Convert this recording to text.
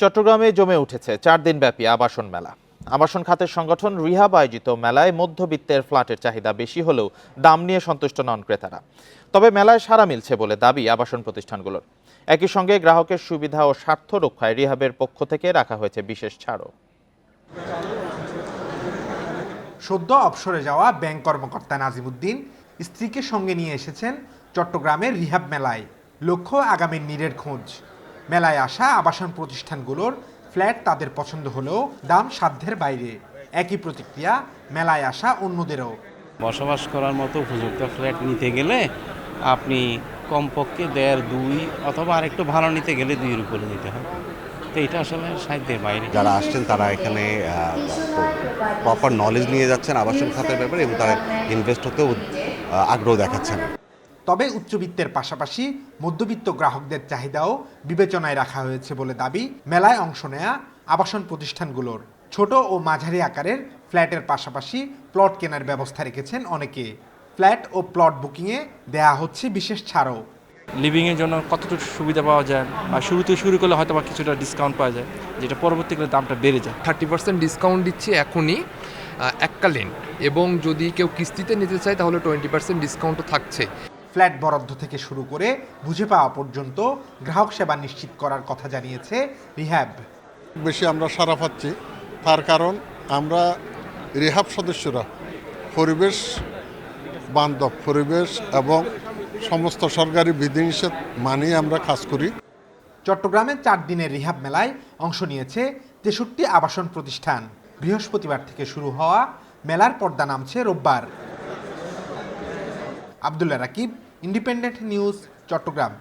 চট্টগ্রামে জমে উঠেছে চার দিনব্যাপী আবাসন মেলা। আবাসন খাতের সংগঠন রিহাব আয়োজিত মেলায় মধ্যবিত্তের ফ্ল্যাটের চাহিদা বেশি হলেও দাম নিয়ে সন্তুষ্ট নন ক্রেতারা। তবে মেলায় সারা মিলছে বলে দাবি আবাসন প্রতিষ্ঠানগুলোর। একই সঙ্গে গ্রাহকের সুবিধা ও স্বার্থ রক্ষায় রিহাবের পক্ষ থেকে রাখা হয়েছে বিশেষ ছাড়ও। সদ্য অবসরে যাওয়া ব্যাংক কর্মকর্তা নাজিমুদ্দিন স্ত্রীকে সঙ্গে নিয়ে এসেছেন চট্টগ্রামের রিহাব মেলায়। লক্ষ্য আগামীর নীরের খোঁজ। মেলায় আসা আবাসন প্রতিষ্ঠানগুলোর ফ্ল্যাট তাদের পছন্দ হলেও দাম সাধ্যের বাইরে। একই প্রতিক্রিয়া মেলায় আসা অন্যদেরও। বসবাস করার মতো উপযুক্ত ফ্ল্যাট নিতে গেলে আপনি কমপক্ষে দেড় দুই অথবা আরেকটু ভালো নিতে গেলে দুইয়ের উপরে নিতে হয়। তো এটা আসলে সাহিত্যের বাইরে। যারা আসছেন তারা এখানে প্রপার নলেজ নিয়ে যাচ্ছেন আবাসন খাতের ব্যাপারে এবং তারা ইনভেস্ট হতেও আগ্রহ দেখাচ্ছেন। তবে উচ্চবিত্তের পাশাপাশি মধ্যবিত্ত গ্রাহকদের চাহিদাও বিবেচনায় রাখা হয়েছে বলে দাবি মেলায় অংশ নেয়া আবাসন প্রতিষ্ঠানগুলোর। ছোট ও মাঝারি আকারের ফ্ল্যাটের পাশাপাশি প্লট কেনার ব্যবস্থা রেখেছেন অনেকে। ফ্ল্যাট ও প্লট বুকিংয়ে দেয়া হচ্ছে বিশেষ ছাড়ও। লিভিংয়ের জন্য কতটুকু সুবিধা পাওয়া যায় বা শুরুতে শুরু করলে হয়তো বা কিছুটা ডিসকাউন্ট পাওয়া যায় যেটা পরবর্তীকালে দামটা বেড়ে যায়। থার্টি পার্সেন্ট ডিসকাউন্ট দিচ্ছি এখনই এককালীন। এবং যদি কেউ কিস্তিতে নিতে চায় তাহলে টোয়েন্টি পার্সেন্ট ডিসকাউন্টও থাকছে ফ্ল্যাট বরাদ্দ থেকে শুরু করে বুঝে পাওয়া পর্যন্ত গ্রাহক সেবা নিশ্চিত করার কথা জানিয়েছে রিহ্যাব। বেশি আমরা সারা পাচ্ছি। তার কারণ আমরা রেহাব সদস্যরা পরিবেশ বান্ধব পরিবেশ এবং সমস্ত সরকারি বিধিনিষেধ মানিয়ে আমরা কাজ করি। চট্টগ্রামে চার দিনের রিহাব মেলায় অংশ নিয়েছে তেষট্টি আবাসন প্রতিষ্ঠান। বৃহস্পতিবার থেকে শুরু হওয়া মেলার পর্দা নামছে রোববার। Abdullah Rakib independent news Chattogram.